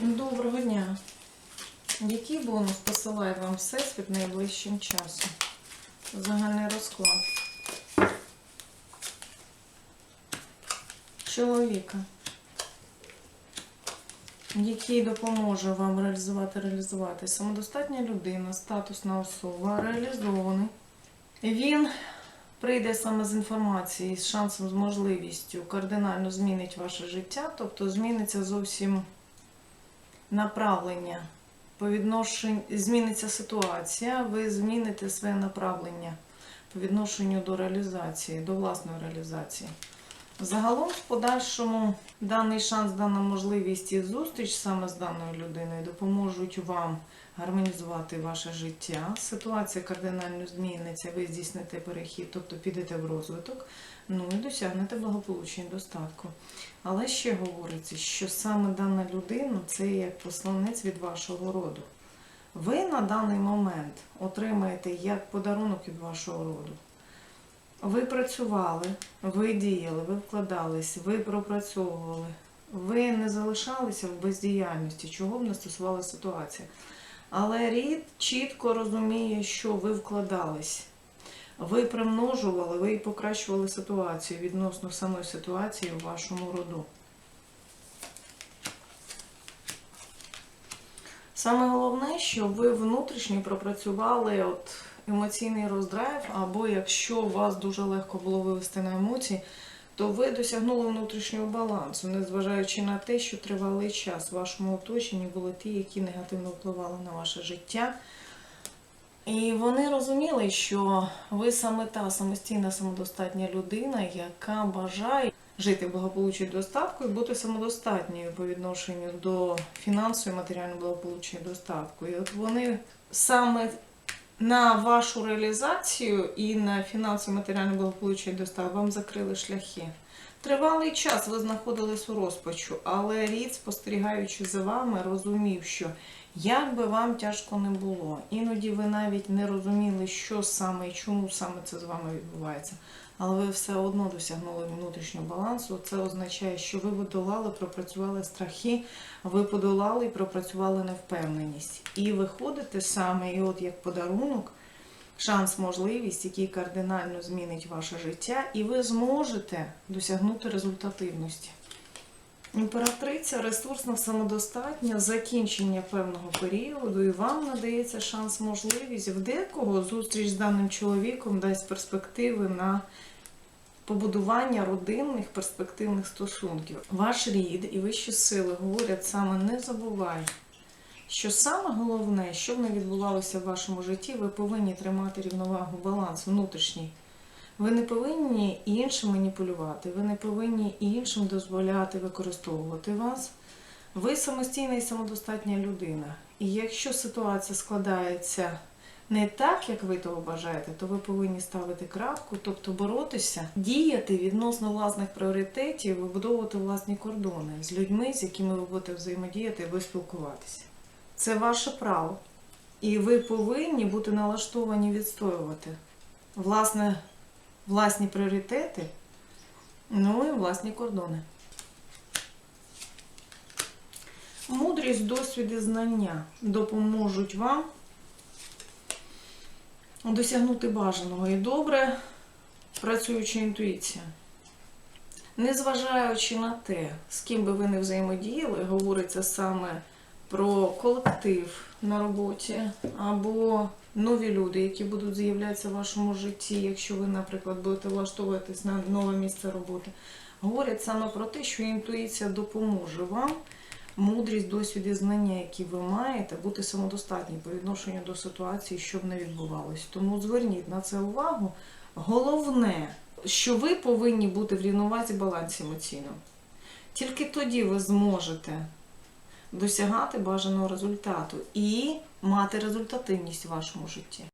Доброго дня. Який бонус посилає вам Всесвіт найближчим часом? Загальний розклад. Чоловіка. Який допоможе вам реалізувати, реалізувати. Самодостатня людина, статусна особа, реалізований. Він прийде саме з інформації, з шансом, з можливістю, кардинально змінить ваше життя, тобто зміниться зовсім направлення по відношенню, зміниться ситуація, ви зміните своє направлення по відношенню до реалізації, до власної реалізації. Загалом, в подальшому, даний шанс, дана можливість і зустріч саме з даною людиною допоможуть вам гармонізувати ваше життя. Ситуація кардинально зміниться, ви здійсните перехід, тобто підете в розвиток, ну і досягнете благополуччя і достатку. Але ще говориться, що саме дана людина це як посланець від вашого роду. Ви на даний момент отримаєте як подарунок від вашого роду. Ви працювали, ви діяли, ви вкладались, ви пропрацьовували, ви не залишалися в бездіяльності, чого б не стосувала ситуація. Але рід чітко розуміє, що ви вкладались. Ви примножували, ви покращували ситуацію відносно самої ситуації у вашому роду. Саме головне, що ви внутрішньо пропрацювали от емоційний роздрайв, або якщо вас дуже легко було вивести на емоції, то ви досягнули внутрішнього балансу, незважаючи на те, що тривалий час в вашому оточенні були ті, які негативно впливали на ваше життя. І вони розуміли, що ви саме та самостійна, самодостатня людина, яка бажає жити в благополуччі і достатку і бути самодостатньою по відношенню до фінансової, матеріального благополуччя і достатку. І от вони саме на вашу реалізацію і на фінансове, матеріальне благополуччя і достаток вам закрили шляхи. Тривалий час ви знаходились у розпачу, але рід, спостерігаючи за вами, розумів, що як би вам тяжко не було, іноді ви навіть не розуміли, що саме і чому саме це з вами відбувається. Але ви все одно досягнули внутрішнього балансу. Це означає, що ви подолали, пропрацювали страхи, ви подолали і пропрацювали невпевненість. І виходите саме, і от як подарунок, шанс, можливість, який кардинально змінить ваше життя, і ви зможете досягнути результативності. Імператриця ресурсна самодостатня, закінчення певного періоду, і вам надається шанс, можливість в декого зустріч з даним чоловіком дасть перспективи на побудування родинних перспективних стосунків. Ваш рід і вищі сили говорять саме не забувай, що саме головне, що б не відбувалося в вашому житті, ви повинні тримати рівновагу, баланс внутрішній. Ви не повинні іншим маніпулювати, ви не повинні іншим дозволяти використовувати вас. Ви самостійна і самодостатня людина. І якщо ситуація складається не так, як ви того бажаєте, то ви повинні ставити крапку, тобто боротися, діяти відносно власних пріоритетів, вибудовувати власні кордони з людьми, з якими ви будете взаємодіяти або спілкуватися. Це ваше право. І ви повинні бути налаштовані відстоювати власне власні пріоритети, ну і власні кордони. Мудрість, досвід і знання допоможуть вам досягнути бажаного і добре працююча інтуїція. Незважаючи на те, з ким би ви не взаємодіяли, говориться саме про колектив на роботі або нові люди, які будуть з'являтися в вашому житті, якщо ви, наприклад, будете влаштовуватись на нове місце роботи, говорять саме про те, що інтуїція допоможе вам, мудрість, досвід і знання, які ви маєте, бути самодостатні по відношенню до ситуації, що б не відбувалось. Тому зверніть на це увагу. Головне, що ви повинні бути в рівновазі балансі емоційному. Тільки тоді ви зможете досягати бажаного результату і мати результативність в вашому житті.